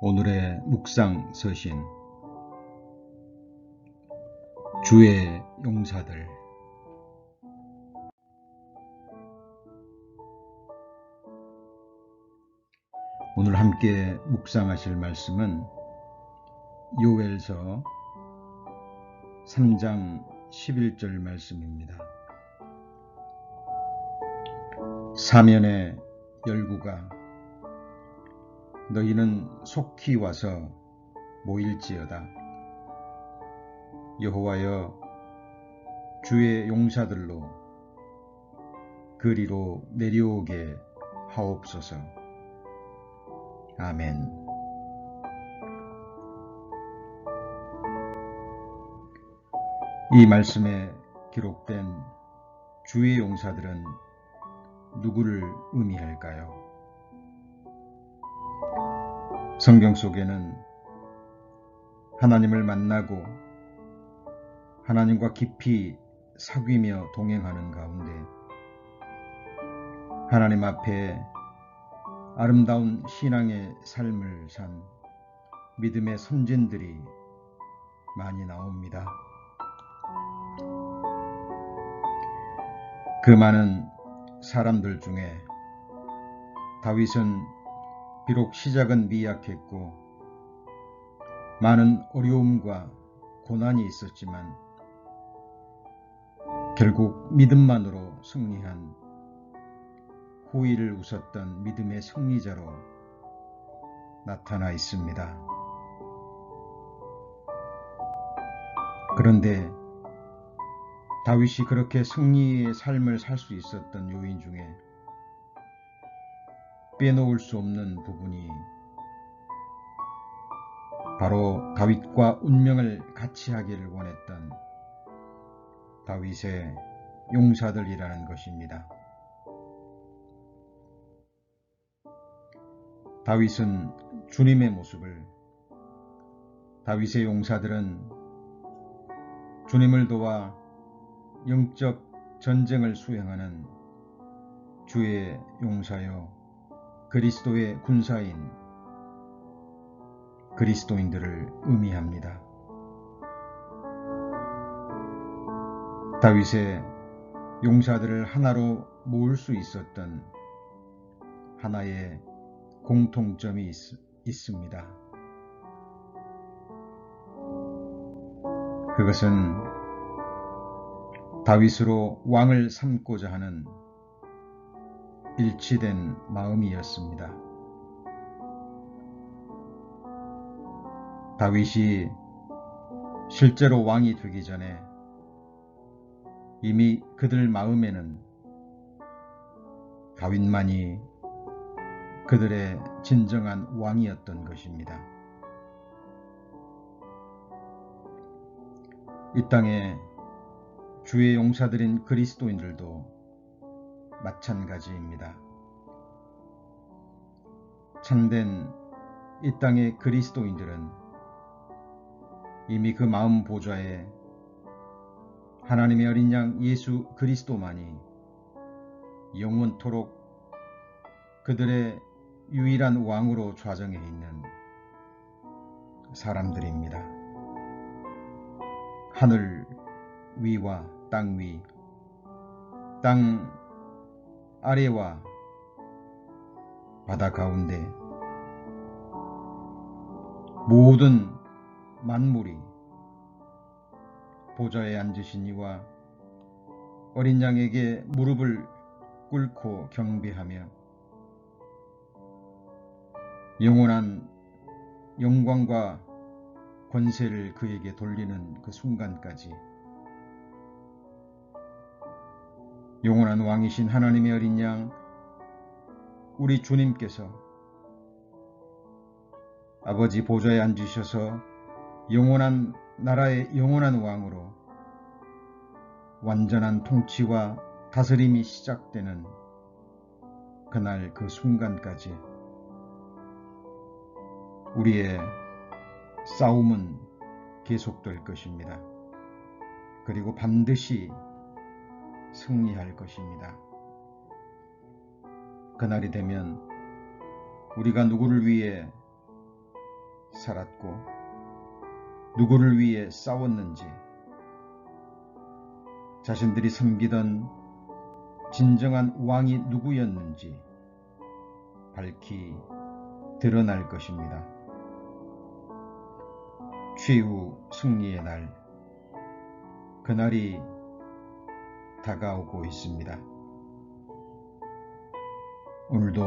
오늘의 묵상 서신 주의 용사들 오늘 함께 묵상하실 말씀은 요엘서 3장 11절 말씀입니다. 사면의 열구가 너희는 속히 와서 모일지어다. 여호와여 주의 용사들로 그리로 내려오게 하옵소서. 아멘. 이 말씀에 기록된 주의 용사들은 누구를 의미할까요? 성경 속에는 하나님을 만나고 하나님과 깊이 사귀며 동행하는 가운데 하나님 앞에 아름다운 신앙의 삶을 산 믿음의 선진들이 많이 나옵니다. 그 많은 사람들 중에 다윗은 비록 시작은 미약했고 많은 어려움과 고난이 있었지만 결국 믿음만으로 승리한 후위를 웃었던 믿음의 승리자로 나타나 있습니다. 그런데 다윗이 그렇게 승리의 삶을 살 수 있었던 요인 중에 빼놓을 수 없는 부분이 바로 다윗과 운명을 같이 하기를 원했던 다윗의 용사들이라는 것입니다. 다윗은 주님의 모습을 다윗의 용사들은 주님을 도와 영적 전쟁을 수행하는 주의 용사여 그리스도의 군사인 그리스도인들을 의미합니다. 다윗의 용사들을 하나로 모을 수 있었던 하나의 공통점이 있, 있습니다. 그것은 다윗으로 왕을 삼고자 하는 일치된 마음이었습니다. 다윗이 실제로 왕이 되기 전에 이미 그들 마음에는 다윗만이 그들의 진정한 왕이었던 것입니다. 이 땅에 주의 용사들인 그리스도인들도 마찬가지입니다. 참된 이 땅의 그리스도인들은 이미 그 마음 보좌에 하나님의 어린 양 예수 그리스도만이 영원토록 그들의 유일한 왕으로 좌정해 있는 사람들입니다. 하늘 위와 땅 위, 땅 아래와 바다 가운데 모든 만물이 보좌에 앉으신 이와 어린 양에게 무릎을 꿇고 경배하며 영원한 영광과 권세를 그에게 돌리는 그 순간까지 영원한 왕이신 하나님의 어린 양 우리 주님께서 아버지 보좌에 앉으셔서 영원한 나라의 영원한 왕으로 완전한 통치와 다스림이 시작되는 그날 그 순간까지 우리의 싸움은 계속될 것입니다. 그리고 반드시 승리할 것입니다. 그날이 되면 우리가 누구를 위해 살았고 누구를 위해 싸웠는지 자신들이 섬기던 진정한 왕이 누구였는지 밝히 드러날 것입니다. 최후 승리의 날, 그날이 다가오고 있습니다. 오늘도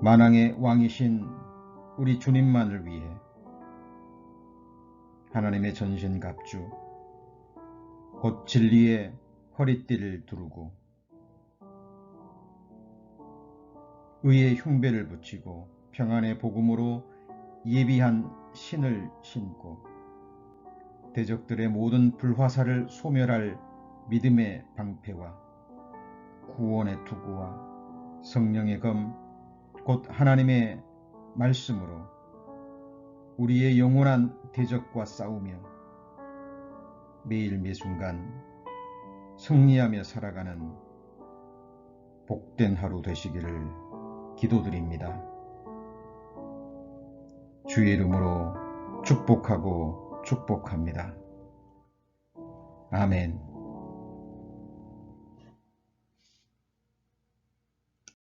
만왕의 왕이신 우리 주님만을 위해 하나님의 전신갑주, 곧 진리의 허리띠를 두르고 의의 흉배를 붙이고 평안의 복음으로 예비한 신을 신고 대적들의 모든 불화살을 소멸할 믿음의 방패와 구원의 투구와 성령의 검, 곧 하나님의 말씀으로 우리의 영원한 대적과 싸우며 매일 매순간 승리하며 살아가는 복된 하루 되시기를 기도드립니다. 주의 이름으로 축복하고 축복합니다. 아멘.